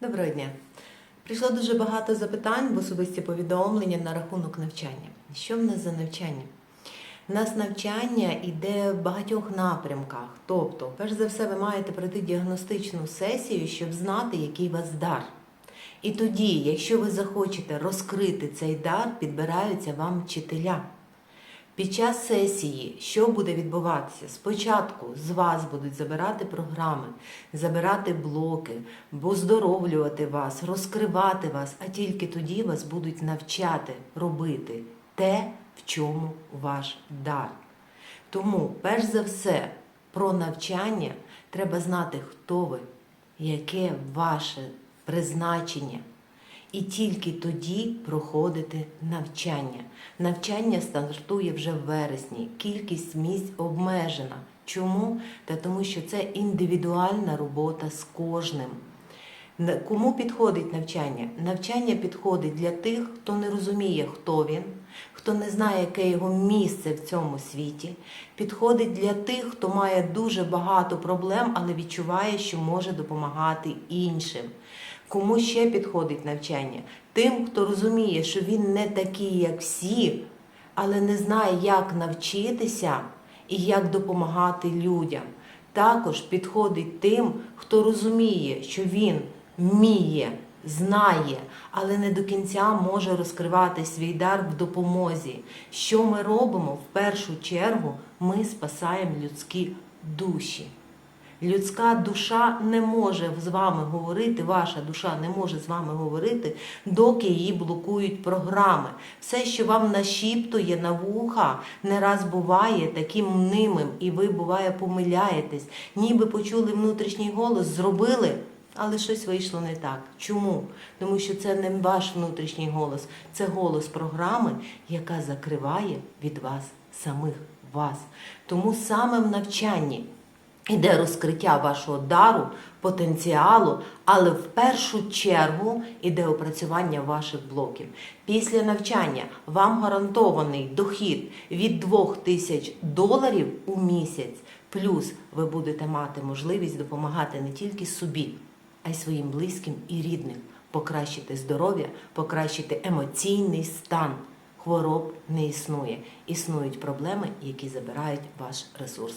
Доброго дня. Прийшло дуже багато запитань в особисті повідомлення на рахунок навчання. Що в нас за навчання? У нас навчання йде в багатьох напрямках. Тобто, перш за все, ви маєте пройти діагностичну сесію, щоб знати, який у вас дар. І тоді, якщо ви захочете розкрити цей дар, підбираються вам вчителя. Під час сесії, що буде відбуватися? Спочатку з вас будуть забирати програми, забирати блоки, оздоровлювати вас, розкривати вас, а тільки тоді вас будуть навчати робити те, в чому ваш дар. Тому, перш за все, про навчання треба знати, хто ви, яке ваше призначення. І тільки тоді проходити навчання. Навчання стартує вже в вересні. Кількість місць обмежена. Чому? Та тому що це індивідуальна робота з кожним. Кому підходить навчання? Навчання підходить для тих, хто не розуміє, хто він, хто не знає, яке його місце в цьому світі. Підходить для тих, хто має дуже багато проблем, але відчуває, що може допомагати іншим. Кому ще підходить навчання? Тим, хто розуміє, що він не такий, як всі, але не знає, як навчитися і як допомагати людям. Також підходить тим, хто розуміє, що він вміє, знає, але не до кінця може розкривати свій дар в допомозі. Що ми робимо? В першу чергу ми спасаємо людські душі. Людська душа не може з вами говорити, ваша душа не може з вами говорити, доки її блокують програми. Все, що вам нашіптує на вуха, не раз буває таким мнимим, і ви буває помиляєтесь. Ніби почули внутрішній голос, зробили. Але щось вийшло не так. Чому? Тому що це не ваш внутрішній голос, це голос програми, яка закриває від вас самих вас. Тому саме в навчанні Іде розкриття вашого дару, потенціалу, але в першу чергу іде опрацювання ваших блоків. Після навчання вам гарантований дохід від 2 тисяч доларів у місяць. Плюс ви будете мати можливість допомагати не тільки собі, а й своїм близьким і рідним, покращити здоров'я, покращити емоційний стан. Хвороб не існує. Існують проблеми, які забирають ваш ресурс.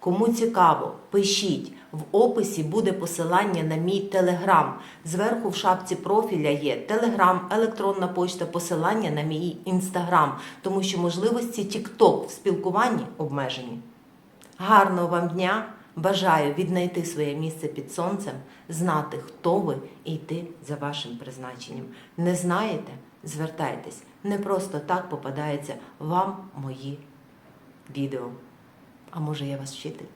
Кому цікаво, пишіть. В описі буде посилання на мій телеграм. Зверху в шапці профіля є телеграм, електронна почта, посилання на мій інстаграм, тому що можливості TikTok в спілкуванні обмежені. Гарного вам дня! Бажаю віднайти своє місце під сонцем, знати, хто ви, і йти за вашим призначенням. Не знаєте? Звертайтесь. Не просто так попадаються вам мої відео. А може я вас вчитель?